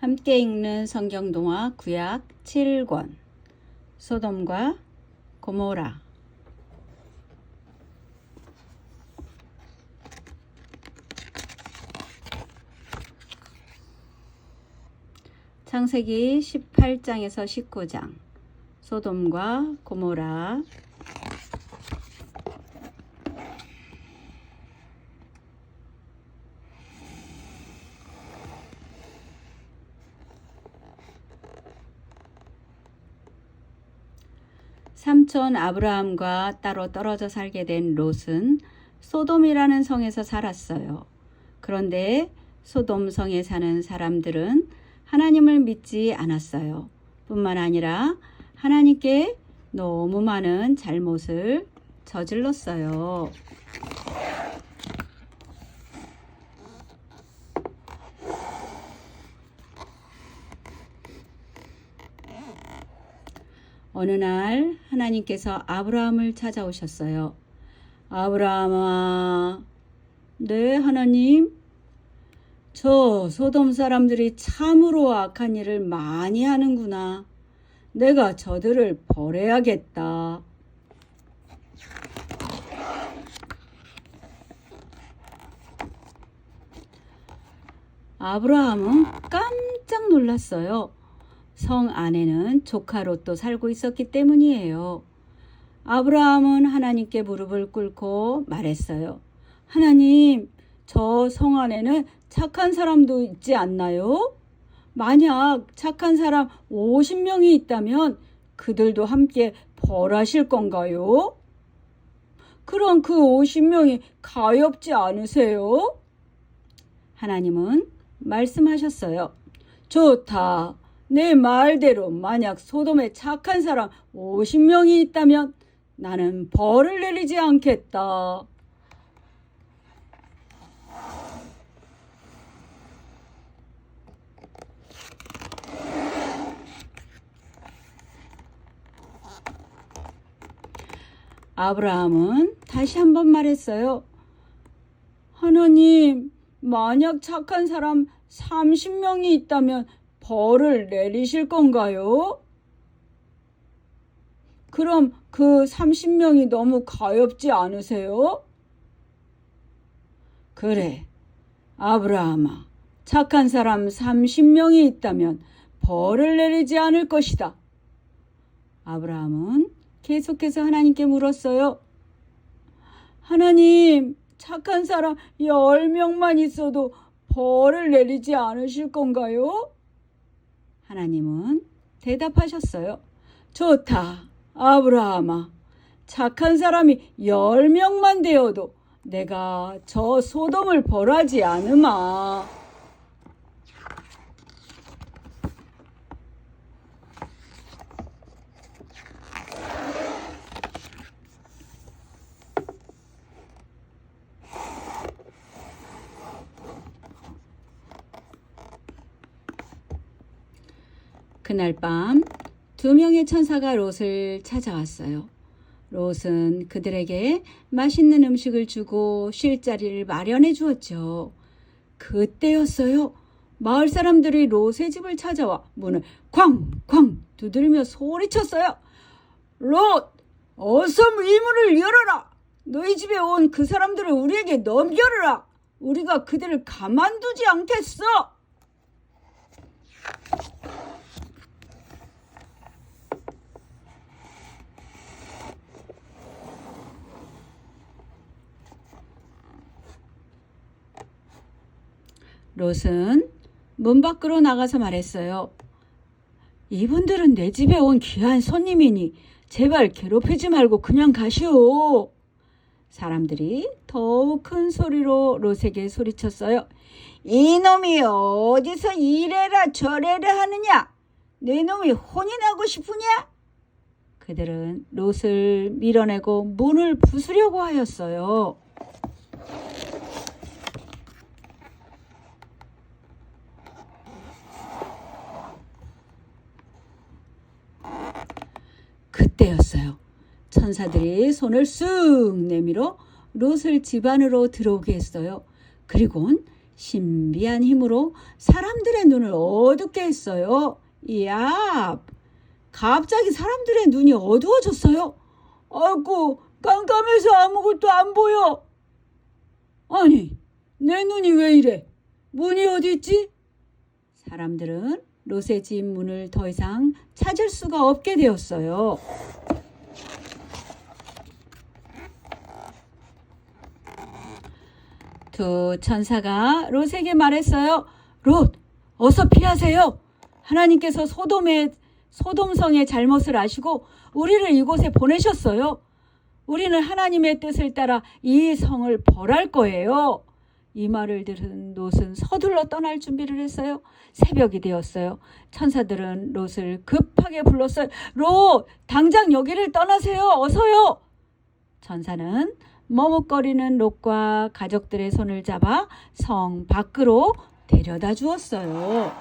함께 읽는 성경동화 구약 7권. 소돔과 고모라. 창세기 18장에서 19장. 소돔과 고모라 삼촌 아브라함과 따로 떨어져 살게 된 롯은 소돔이라는 성에서 살았어요. 그런데 소돔 성에 사는 사람들은 하나님을 믿지 않았어요. 뿐만 아니라 하나님께 너무 많은 잘못을 저질렀어요. 어느 날 하나님께서 아브라함을 찾아오셨어요. 아브라함아, 네, 하나님. 저 소돔 사람들이 참으로 악한 일을 많이 하는구나. 내가 저들을 벌해야겠다. 아브라함은 깜짝 놀랐어요. 성 안에는 조카 롯도 살고 있었기 때문이에요. 아브라함은 하나님께 무릎을 꿇고 말했어요. 하나님, 저 성 안에는 착한 사람도 있지 않나요? 만약 착한 사람 50명이 있다면 그들도 함께 벌하실 건가요? 그럼 그 50명이 가엾지 않으세요? 하나님은 말씀하셨어요. 좋다. 내 말대로 만약 소돔에 착한 사람 50명이 있다면 나는 벌을 내리지 않겠다. 아브라함은 다시 한번 말했어요. 하나님, 만약 착한 사람 30명이 있다면 벌을 내리실 건가요? 그럼 그 30명이 너무 가엾지 않으세요? 그래, 아브라함아, 착한 사람 30명이 있다면 벌을 내리지 않을 것이다. 아브라함은 계속해서 하나님께 물었어요. 하나님, 착한 사람 10명만 있어도 벌을 내리지 않으실 건가요? 하나님은 대답하셨어요. 좋다. 아브라함아. 착한 사람이 10명만 되어도 내가 저 소돔을 벌하지 않으마. 그날 밤 두 명의 천사가 롯을 찾아왔어요. 롯은 그들에게 맛있는 음식을 주고 쉴 자리를 마련해 주었죠. 그때였어요. 마을 사람들이 롯의 집을 찾아와 문을 쾅쾅 두드리며 소리쳤어요. 롯, 어서 이 문을 열어라. 너희 집에 온 그 사람들을 우리에게 넘겨라. 우리가 그들을 가만두지 않겠어. 롯은 문 밖으로 나가서 말했어요. 이분들은 내 집에 온 귀한 손님이니 제발 괴롭히지 말고 그냥 가시오. 사람들이 더욱 큰 소리로 롯에게 소리쳤어요. 이놈이 어디서 이래라 저래라 하느냐? 내 놈이 혼이 나고 싶으냐? 그들은 롯을 밀어내고 문을 부수려고 하였어요. 그때였어요. 천사들이 손을 쑥 내밀어 롯을 집 안으로 들어오게 했어요. 그리곤 신비한 힘으로 사람들의 눈을 어둡게 했어요. 이야, 갑자기 사람들의 눈이 어두워졌어요. 아이고, 깜깜해서 아무것도 안 보여. 아니, 내 눈이 왜 이래? 문이 어디 있지? 사람들은 롯의 집 문을 더 이상 찾을 수가 없게 되었어요. 두 천사가 롯에게 말했어요. 롯, 어서 피하세요. 하나님께서 소돔의 소돔성의 잘못을 아시고 우리를 이곳에 보내셨어요. 우리는 하나님의 뜻을 따라 이 성을 벌할 거예요. 이 말을 들은 롯은 서둘러 떠날 준비를 했어요. 새벽이 되었어요. 천사들은 롯을 급하게 불렀어요. 롯, 당장 여기를 떠나세요. 어서요. 천사는 머뭇거리는 롯과 가족들의 손을 잡아 성 밖으로 데려다 주었어요.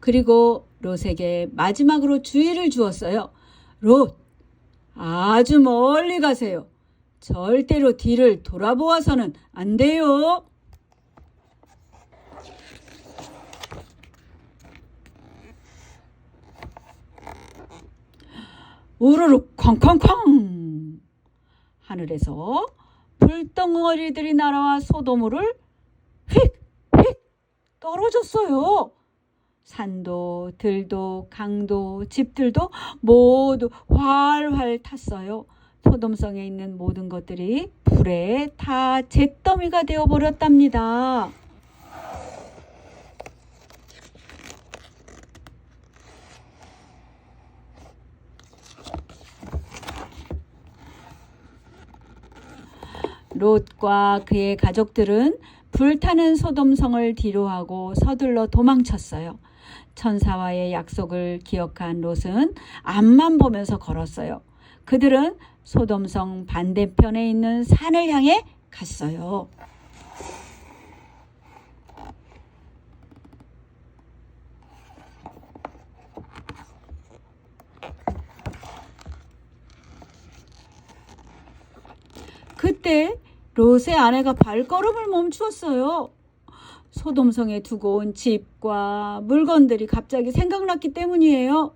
그리고 롯에게 마지막으로 주의를 주었어요. 롯, 아주 멀리 가세요. 절대로 뒤를 돌아보아서는 안 돼요. 우르르 쾅쾅쾅 하늘에서 불덩어리들이 날아와 소돔을 휙휙 떨어졌어요. 산도 들도 강도 집들도 모두 활활 탔어요. 소돔성에 있는 모든 것들이 불에 다 잿더미가 되어 버렸답니다. 롯과 그의 가족들은 불타는 소돔성을 뒤로하고 서둘러 도망쳤어요. 천사와의 약속을 기억한 롯은 앞만 보면서 걸었어요. 그들은 소돔성 반대편에 있는 산을 향해 갔어요. 그때 롯의 아내가 발걸음을 멈추었어요. 소돔성에 두고 온 집과 물건들이 갑자기 생각났기 때문이에요.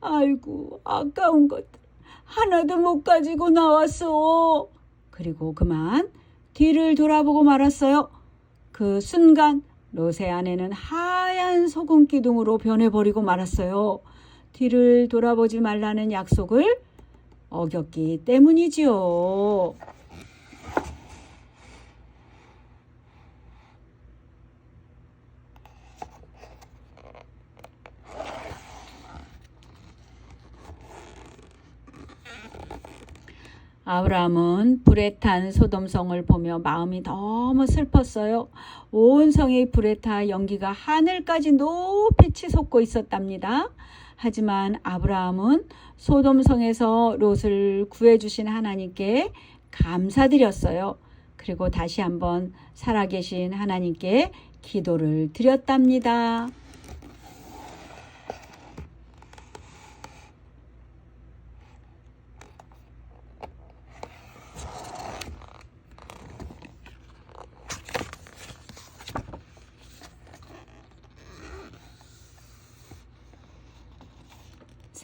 아이고, 아까운 것들. 하나도 못 가지고 나왔어. 그리고 그만 뒤를 돌아보고 말았어요. 그 순간 롯의 아내는 하얀 소금 기둥으로 변해버리고 말았어요. 뒤를 돌아보지 말라는 약속을 어겼기 때문이지요. 아브라함은 불에 탄 소돔성을 보며 마음이 너무 슬펐어요. 온 성이 불에 타 연기가 하늘까지 높이 치솟고 있었답니다. 하지만 아브라함은 소돔성에서 롯을 구해주신 하나님께 감사드렸어요. 그리고 다시 한번 살아계신 하나님께 기도를 드렸답니다.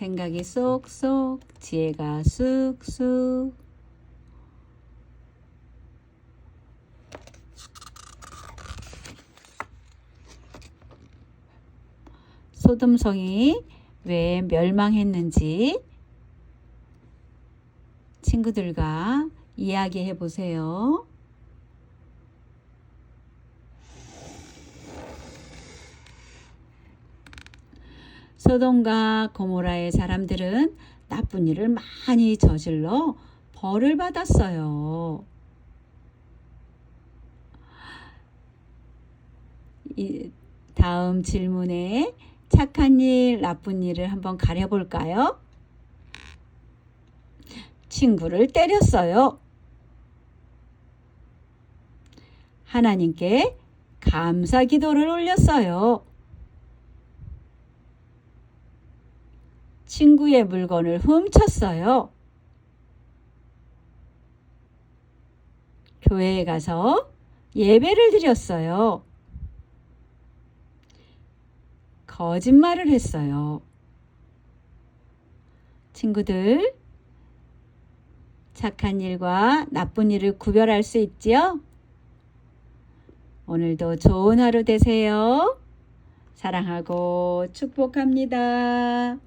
생각이 쏙쏙, 지혜가 쑥쑥. 소돔성이 왜 멸망했는지 친구들과 이야기해 보세요. 소돔과 고모라의 사람들은 나쁜 일을 많이 저질러 벌을 받았어요. 이 다음 질문에 착한 일, 나쁜 일을 한번 가려볼까요? 친구를 때렸어요. 하나님께 감사 기도를 올렸어요. 친구의 물건을 훔쳤어요. 교회에 가서 예배를 드렸어요. 거짓말을 했어요. 친구들, 착한 일과 나쁜 일을 구별할 수 있지요? 오늘도 좋은 하루 되세요. 사랑하고 축복합니다.